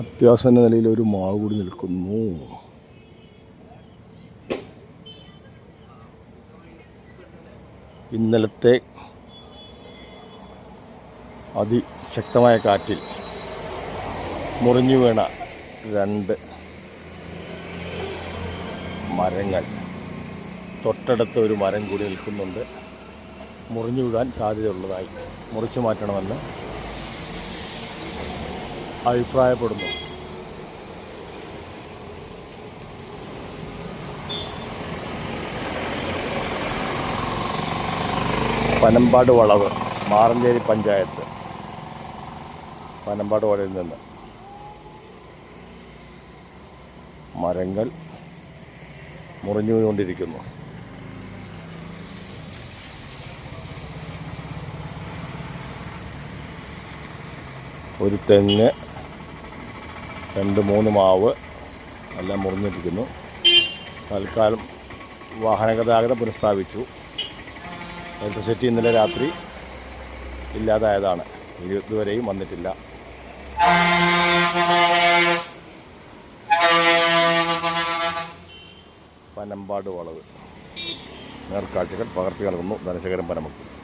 അത്യാസന്ന നിലയിൽ ഒരു മാവ് കൂടി നിൽക്കുന്നു. ഇന്നലത്തെ അതിശക്തമായ കാറ്റിൽ മുറിഞ്ഞു വീണ രണ്ട് മരങ്ങൾ. തൊട്ടടുത്ത് ഒരു മരം കൂടി നിൽക്കുന്നുണ്ട്. മുറിഞ്ഞു വീഴാൻ സാധ്യതയുള്ളതായി. മുറിച്ചു മാറ്റണമെന്ന് അഭിപ്രായപ്പെടുന്നു. പനമ്പാട് വളവ് മാറഞ്ചേരി പഞ്ചായത്ത്. പനമ്പാട് വളവിൽ നിന്ന്. മരങ്ങൾ മുറിഞ്ഞു വീണുകൊണ്ടിരിക്കുന്നു ഒരു തെങ്ങ് രണ്ട് മൂന്ന് മാവ് എല്ലാം മുറിഞ്ഞിരിക്കുന്നു. തൽക്കാലം വാഹന ഗതാഗതം പുനഃസ്ഥാപിച്ചു. ഇലക്ട്രിസിറ്റി ഇന്നലെ രാത്രി ഇല്ലാതായതാണ്. ഇത് ഇതുവരെയും വന്നിട്ടില്ല. പനമ്പാട് വളവ്. നേർക്കാഴ്ചകൾ പകർത്തി നൽകുന്നു ധനശേഖരൻ പനമുക്ക്.